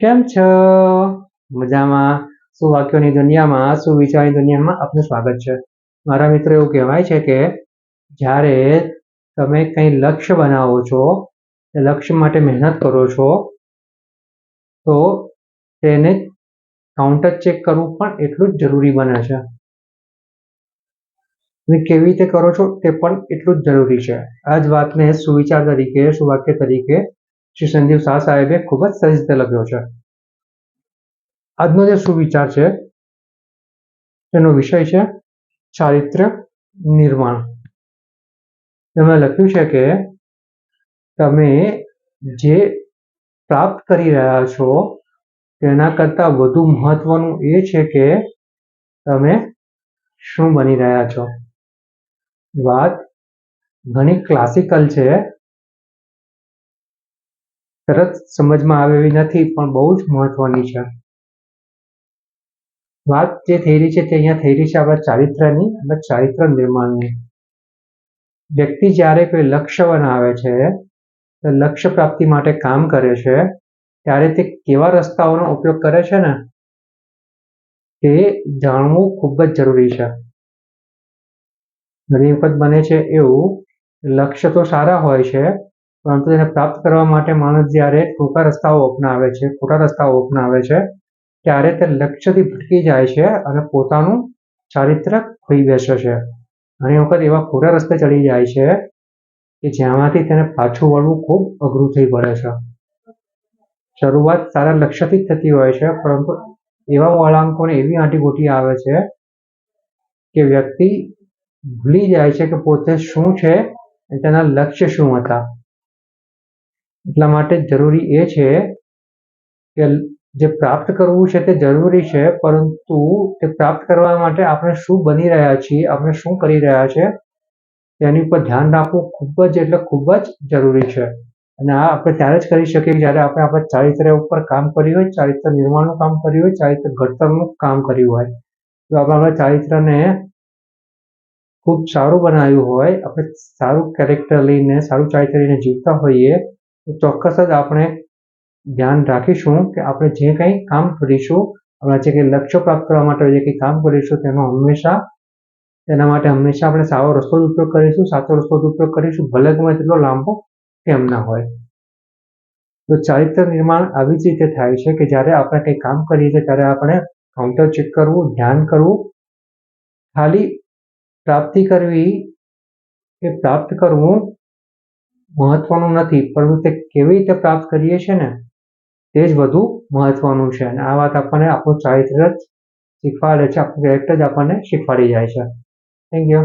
કેમ છો? મજામાં. સુવાક્યોની દુનિયામાં સુવિચારની દુનિયામાં આપનું સ્વાગત છે? મારા મિત્રો, એવું કહેવાય છે કે જ્યારે તમે કંઈ લક્ષ્ય બનાવો છો લક્ષ્ય માટે મહેનત કરો છો, તો તેને કાઉન્ટર ચેક કરવું પણ એટલું જ જરૂરી બને છે. અને કેવી રીતે કરો છો, તે પણ એટલું જ જરૂરી છે. આ જ વાતને સુવિચાર તરીકે, સુવાક્ય તરીકે શ્રી સંજીવ શાહ સાહેબે ખૂબ જ સરસ રીતે લખ્યો છે. આજનો જે સુવિચાર છે તેનો વિષય છે ચારિત્ર્ય નિર્માણ. તેમાં લખ્યું છે કે તમે જે પ્રાપ્ત કરી રહ્યા છો, તેના કરતાં વધુ મહત્વનું એ છે કે તમે શું બની રહ્યા છો. વાત ઘણી ક્લાસિકલ છે તરત સમજમાં આવે એવી નથી, પણ બહુ જ મહત્વની છે. વાત જે થઈ રહી છે તે અહીંયા થઈ રહી છે આપણા ચારિત્ર્યની અને ચારિત્ર નિર્માણની. વ્યક્તિ જ્યારે કોઈ લક્ષ્ય બનાવે છે લક્ષ્ય પ્રાપ્તિ માટે કામ કરે છે, ત્યારે તે કેવા રસ્તાઓનો ઉપયોગ કરે છે ને? તે જાણવું ખૂબ જ જરૂરી છે. ઘણી વખત બને છે એવું, લક્ષ્ય તો સારા હોય છે પરંતુ તેને પ્રાપ્ત કરવા માટે માણસ જ્યારે ટૂંકા રસ્તાઓ અપનાવે છે, ખોટા રસ્તાઓ અપનાવે છે, ત્યારે તે લક્ષ્યથી ભટકી જાય છે અને પોતાનું ચારિત્ર્ય ખોઈ બેસે છે. ઘણી વખત એવા ખોટા રસ્તે ચડી જાય છે કે જેમાંથી તેને પાછું વળવું ખૂબ અઘરું થઈ પડે છે. શરૂઆત સારા લક્ષ્યથી જ થતી હોય છે, પરંતુ એવા વળાંકોને એવી આંટીગોટી આવે છે કે વ્યક્તિ ભૂલી જાય છે કે પોતે શું છે અને તેના લક્ષ્ય શું હતા. એટલા માટે જરૂરી એ છે કે જે પ્રાપ્ત કરવું છે તે જરૂરી છે, પરંતુ તે પ્રાપ્ત કરવા માટે આપણે શું બની રહ્યા છીએ, આપણે શું કરી રહ્યા છે, તેની ઉપર ધ્યાન રાખવું ખૂબ જ એટલે ખૂબ જ જરૂરી છે. અને આ આપણે ત્યારે જ કરી શકીએ જ્યારે આપણે આપણા ચારિત્ર્ય ઉપર કામ કર્યું હોય, ચારિત્ર નિર્માણનું કામ કર્યું હોય, ચારિત્ર ઘડતરનું કામ કર્યું હોય, તો આપણે આપણા ચારિત્રને ખૂબ સારું બનાવ્યું હોય, આપણે સારું કેરેક્ટર લઈને સારું ચારિત્ર લઈને જીવતા હોઈએ ચોક્કસ જ આપણે ધ્યાન રાખીશું કે આપણે જે કંઈ કામ કરીશું, આપણા જે કંઈ લક્ષ્ય પ્રાપ્ત કરવા માટે જે કંઈ કામ કરીશું, તેનો હંમેશા, તેના માટે હંમેશા આપણે સારો રસ્તો જ ઉપયોગ કરીશું, સાચો રસ્તો જ ઉપયોગ કરીશું, ભલે ગમે તેટલો લાંબો કેમ ના હોય. તો ચારિત્ર નિર્માણ આવી જ રીતે થાય છે કે જ્યારે આપણે કંઈ કામ કરીએ છીએ, ત્યારે આપણે કાઉન્ટર ચેક કરવું, ધ્યાન કરવું, ખાલી પ્રાપ્તિ કરવી કે પ્રાપ્ત કરવું મહત્વનું નથી, પરંતુ તે કેવી રીતે પ્રાપ્ત કરીએ છીએ ને, તે જ વધુ મહત્વનું છે. અને આ વાત આપણને આપણું ચારિત્ર જ શીખવાડે છે, આપણું કેરેક્ટર જ આપણને શીખવાડી જાય છે. Thank you